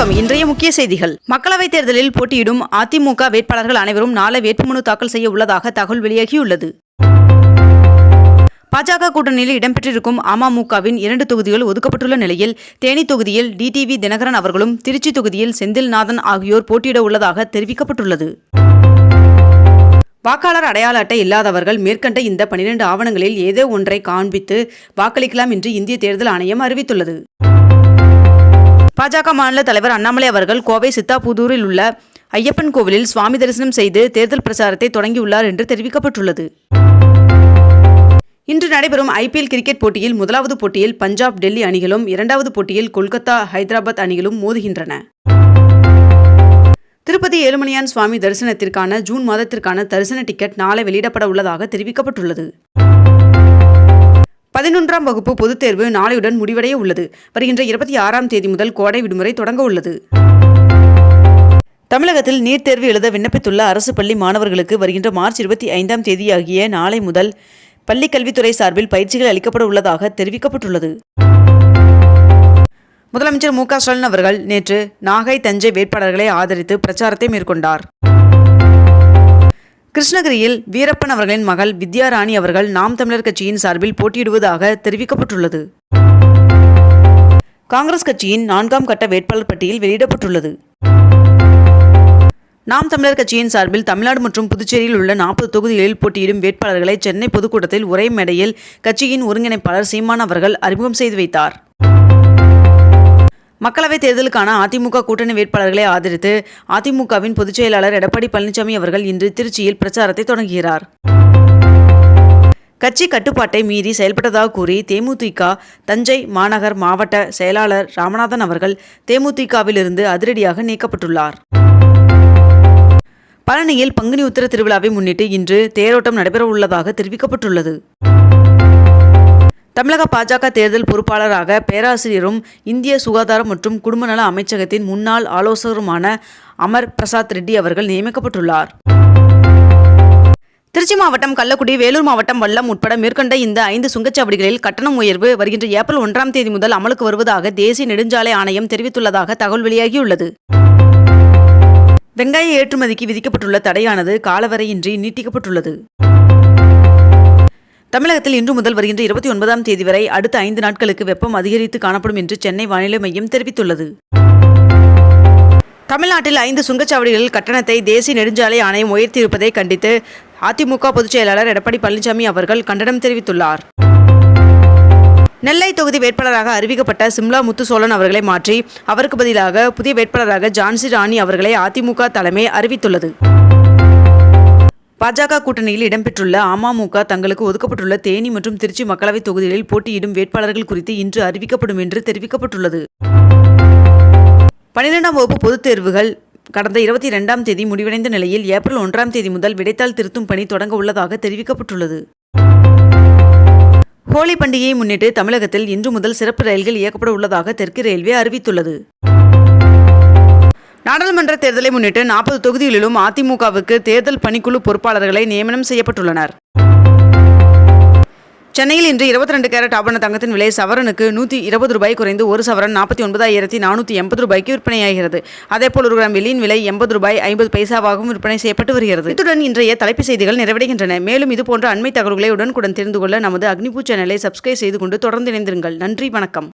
வணக்கம். இன்றைய முக்கிய செய்திகள். மக்களவைத் தேர்தலில் போட்டியிடும் அதிமுக வேட்பாளர்கள் அனைவரும் நாளை வேட்புமனு தாக்கல் செய்ய உள்ளதாக தகவல் வெளியாகியுள்ளது. பாஜக கூட்டணியில் இடம்பெற்றிருக்கும் அமமுகவின் இரண்டு தொகுதிகள் ஒதுக்கப்பட்டுள்ள நிலையில் தேனி தொகுதியில் டிடிவி தினகரன் அவர்களும் திருச்சி தொகுதியில் செந்தில்நாதன் ஆகியோர் போட்டியிட உள்ளதாக தெரிவிக்கப்பட்டுள்ளது. வாக்காளர் அடையாள அட்டை இல்லாதவர்கள் மேற்கண்ட இந்த பனிரெண்டு ஆவணங்களில் ஏதோ ஒன்றை காண்பித்து வாக்களிக்கலாம் என்று இந்திய தேர்தல் ஆணையம் அறிவித்துள்ளது. பாஜக மாநில தலைவர் அண்ணாமலை அவர்கள் கோவை சித்தாபுதூரில் உள்ள ஐயப்பன் கோவிலில் சுவாமி தரிசனம் செய்து தேர்தல் பிரச்சாரத்தை தொடங்கியுள்ளார் என்று தெரிவிக்கப்பட்டுள்ளது. இன்று நடைபெறும் ஐபிஎல் கிரிக்கெட் போட்டியில் முதலாவது போட்டியில் பஞ்சாப் டெல்லி அணிகளும் இரண்டாவது போட்டியில் கொல்கத்தா ஹைதராபாத் அணிகளும் மோதுகின்றன. திருப்பதி ஏழுமணியான் சுவாமி தரிசனத்திற்கான ஜூன் மாதத்திற்கான தரிசன டிக்கெட் நாளை வெளியிடப்பட உள்ளதாக தெரிவிக்கப்பட்டுள்ளது. பதினொன்றாம் வகுப்பு பொதுத் தேர்வு நாளையுடன் முடிவடைய உள்ளது. வருகின்ற இருபத்தி ஆறாம் தேதி முதல் கோடை விடுமுறை தொடங்க உள்ளது. தமிழகத்தில் நீட் தேர்வு எழுத விண்ணப்பித்துள்ள அரசு பள்ளி மாணவர்களுக்கு வருகின்ற மார்ச் இருபத்தி ஐந்தாம் தேதியாகிய நாளை முதல் பள்ளிக்கல்வித்துறை சார்பில் பயிற்சிகள் அளிக்கப்பட உள்ளதாக தெரிவிக்கப்பட்டுள்ளது. முதலமைச்சர் மு க ஸ்டாலின் அவர்கள் நேற்று நாகை தஞ்சை வேட்பாளர்களை ஆதரித்து பிரச்சாரத்தை மேற்கொண்டார். கிருஷ்ணகிரியில் வீரப்பன் அவர்களின் மகள் வித்யாராணி அவர்கள் நாம் தமிழர் கட்சியின் சார்பில் போட்டியிடுவதாக தெரிவிக்கப்பட்டுள்ளது. காங்கிரஸ் கட்சியின் நான்காம் கட்ட வேட்பாளர் பட்டியல் வெளியிடப்பட்டுள்ளது. நாம் தமிழர் கட்சியின் சார்பில் தமிழ்நாடு மற்றும் புதுச்சேரியில் உள்ள நாற்பது தொகுதிகளில் போட்டியிடும் வேட்பாளர்களை சென்னை பொதுக்கூட்டத்தில் ஒரே மேடையில் கட்சியின் ஒருங்கிணைப்பாளர் சீமான் அவர்கள் அறிமுகம் செய்து வைத்தார். மக்களவைத் தேர்தலுக்கான அதிமுக கூட்டணி வேட்பாளர்களை ஆதரித்து அதிமுகவின் பொதுச் செயலாளர் எடப்பாடி பழனிசாமி அவர்கள் இன்று திருச்சியில் பிரச்சாரத்தை தொடங்குகிறார். கட்சி கட்டுப்பாட்டை மீறி செயல்பட்டதாக கூறி தேமுதிக தஞ்சை மாநகர் மாவட்ட செயலாளர் ராமநாதன் அவர்கள் தேமுதிகவிலிருந்து அதிரடியாக நீக்கப்பட்டுள்ளார். பழனியில் பங்குனி உத்திர திருவிழாவை முன்னிட்டு இன்று தேரோட்டம் நடைபெறவுள்ளதாக தெரிவிக்கப்பட்டுள்ளது. தமிழக பாஜக தேர்தல் பொறுப்பாளராக பேராசிரியரும் இந்திய சுகாதாரம் மற்றும் குடும்பநல அமைச்சகத்தின் முன்னாள் ஆலோசகருமான அமர் பிரசாத் ரெட்டி அவர்கள் நியமிக்கப்பட்டுள்ளார். திருச்சி மாவட்டம் கள்ளக்குடி வேலூர் மாவட்டம் வல்லம் உட்பட மேற்கொண்ட இந்த ஐந்து சுங்கச்சாவடிகளில் கட்டணம் உயர்வு வருகின்ற ஏப்ரல் ஒன்றாம் தேதி முதல் அமலுக்கு வருவதாக தேசிய நெடுஞ்சாலை ஆணையம் தெரிவித்துள்ளதாக தகவல் வெளியாகியுள்ளது. வெங்காய ஏற்றுமதிக்கு விதிக்கப்பட்டுள்ள தடையானது காலவரையின்றி நீட்டிக்கப்பட்டுள்ளது. தமிழகத்தில் இன்று முதல் வருகின்ற இருபத்தி ஒன்பதாம் தேதி வரை அடுத்த ஐந்து நாட்களுக்கு வெப்பம் அதிகரித்து காணப்படும் என்று சென்னை வானிலை மையம் தெரிவித்துள்ளது. தமிழ்நாட்டில் ஐந்து சுங்கச்சாவடிகளில் கட்டணத்தை தேசிய நெடுஞ்சாலை ஆணையம் உயர்த்தியிருப்பதை கண்டித்து அதிமுக பொதுச் செயலாளர் எடப்பாடி பழனிசாமி அவர்கள் கண்டனம் தெரிவித்துள்ளார். நெல்லை தொகுதி வேட்பாளராக அறிவிக்கப்பட்ட சிம்லா முத்துசோழன் அவர்களை மாற்றி அவருக்கு பதிலாக புதிய வேட்பாளராக ஜான்சி ராணி அவர்களை அதிமுக தலைமை அறிவித்துள்ளது. பாஜக கூட்டணியில் இடம்பெற்றுள்ள அமமுக தங்களுக்கு ஒதுக்கப்பட்டுள்ள தேனி மற்றும் திருச்சி மக்களவைத் தொகுதிகளில் போட்டியிடும் வேட்பாளர்கள் குறித்து இன்று அறிவிக்கப்படும் என்று தெரிவிக்கப்பட்டுள்ளது. பனிரெண்டாம் வகுப்பு பொதுத் தேர்வுகள் கடந்த இருபத்தி இரண்டாம் தேதி முடிவடைந்த நிலையில் ஏப்ரல் ஒன்றாம் தேதி முதல் விடைத்தாள் திருத்தும் பணி தொடங்க உள்ளதாக தெரிவிக்கப்பட்டுள்ளது. ஹோலி பண்டிகையை முன்னிட்டு தமிழகத்தில் இன்று முதல் சிறப்பு ரயில்கள் இயக்கப்பட உள்ளதாக தெற்கு ரயில்வே அறிவித்துள்ளது. நாடாளுமன்ற தேர்தலை முன்னிட்டு நாற்பது தொகுதிகளிலும் அதிமுகவுக்கு தேர்தல் பணிக்குழு பொறுப்பாளர்களை நியமனம் செய்யப்பட்டுள்ளனர். சென்னையில் இன்று இருபத்தி ரெண்டு கேரட் ஆபரண தங்கத்தின் விலை சவரனுக்கு நூற்றி இருபது ரூபாய் குறைந்து ஒரு சவரன் நாற்பத்தி ஒன்பதாயிரத்தி நானூற்றி எண்பது ரூபாய்க்கு விற்பனையாகிறது. அதேபோல் ஒரு கிராம் வெள்ளியின் விலை எண்பது ரூபாய் ஐம்பது பைசாவாகவும் விற்பனை செய்யப்பட்டு வருகிறது. இத்துடன் இன்றைய தலைப்புச் செய்திகள் நிறைவடைகின்றன. மேலும் இதுபோன்ற அண்மை தகவல்களை உடனுக்குடன் தெரிந்து கொள்ள நமது அக்னிபூ சேனலை சப்ஸ்கிரைப் செய்து கொண்டு தொடர்ந்து இணைந்திருங்கள். நன்றி வணக்கம்.